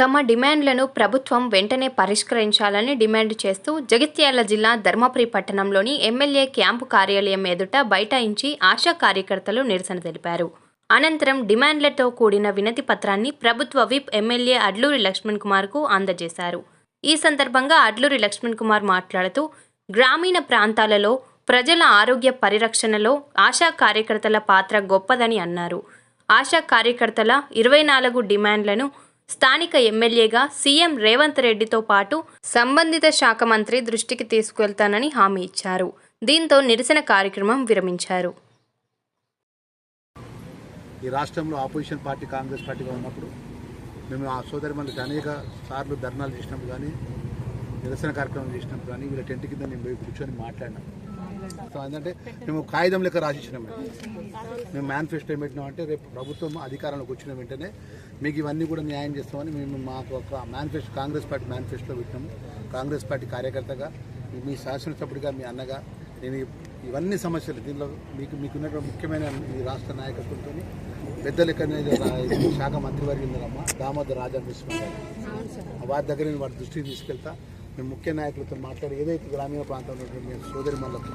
తమ డిమాండ్లను ప్రభుత్వం వెంటనే పరిష్కరించాలని డిమాండ్ చేస్తూ జగిత్యాల జిల్లా ధర్మపురి పట్టణంలోని ఎమ్మెల్యే క్యాంపు కార్యాలయం ఎదుట బైఠాయించి ఆశా కార్యకర్తలు నిరసన తెలిపారు. అనంతరం డిమాండ్లతో కూడిన వినతి పత్రాన్ని ప్రభుత్వ విప్ ఎమ్మెల్యే అడ్లూరి లక్ష్మణ్ కుమార్కు అందజేశారు. ఈ సందర్భంగా అడ్లూరి లక్ష్మణ్ కుమార్ మాట్లాడుతూ గ్రామీణ ప్రాంతాలలో ప్రజల ఆరోగ్య పరిరక్షణలో ఆశా కార్యకర్తల పాత్ర గొప్పదని అన్నారు. ఆశా కార్యకర్తల ఇరవై నాలుగు డిమాండ్లను స్థానిక ఎమ్మెల్యేగా సీఎం రేవంత్ రెడ్డితో పాటు సంబంధిత శాఖ మంత్రి దృష్టికి తీసుకువెళ్తానని హామీ ఇచ్చారు. దీంతో నిరసన కార్యక్రమం విరమించారు. ఈ రాష్ట్రంలో ఆపోజిషన్ పార్టీ కాంగ్రెస్ పార్టీగా ఉన్నప్పుడు మేము ఆ సోదరి మనకి అనేక సార్లు ధర్నాలు చేసినప్పుడు కానీ నిరసన కార్యక్రమం చేసినప్పుడు కానీ వీళ్ళ టెంట్ కింద నేను పోయి కూర్చొని మాట్లాడినాం. సో ఏంటంటే మేము కాగితం లెక్క రాసిచ్చినాం మేము. మేము మేనిఫెస్టో ఏం పెట్టినాం అంటే రేపు ప్రభుత్వం అధికారంలోకి వచ్చిన వెంటనే మీకు ఇవన్నీ కూడా న్యాయం చేస్తామని మేము మాకు ఒక మేనిఫెస్టో కాంగ్రెస్ పార్టీ మేనిఫెస్టో పెట్టినాము కాంగ్రెస్ పార్టీ కార్యకర్తగా మీ శాసనసభ్యుడిగా మీ అన్నగా నేను ఇవన్నీ సమస్యలు దీనిలో మీకు మీకున్నటువంటి ముఖ్యమైన ఈ రాష్ట్ర నాయకత్వంతో పెద్ద లెక్కనే శాఖ మంత్రివర్గం ఉందమ్మా దామోదర్ రాజా మిశ్రమ వారి దగ్గర నేను వారి దృష్టికి తీసుకెళ్తా. మేము ముఖ్య నాయకులతో మాట్లాడి ఏదైతే గ్రామీణ ప్రాంతంలో ఉన్నటువంటి సోదరి మళ్ళకు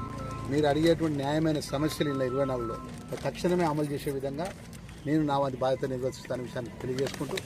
మీరు అడిగేటువంటి న్యాయమైన సమస్యలు ఇలా ఇరవై నాలుగులో తక్షణమే అమలు చేసే విధంగా నేను నా వంటి బాధ్యత నిర్వర్తిస్తాను విషయాన్ని తెలియజేసుకుంటూ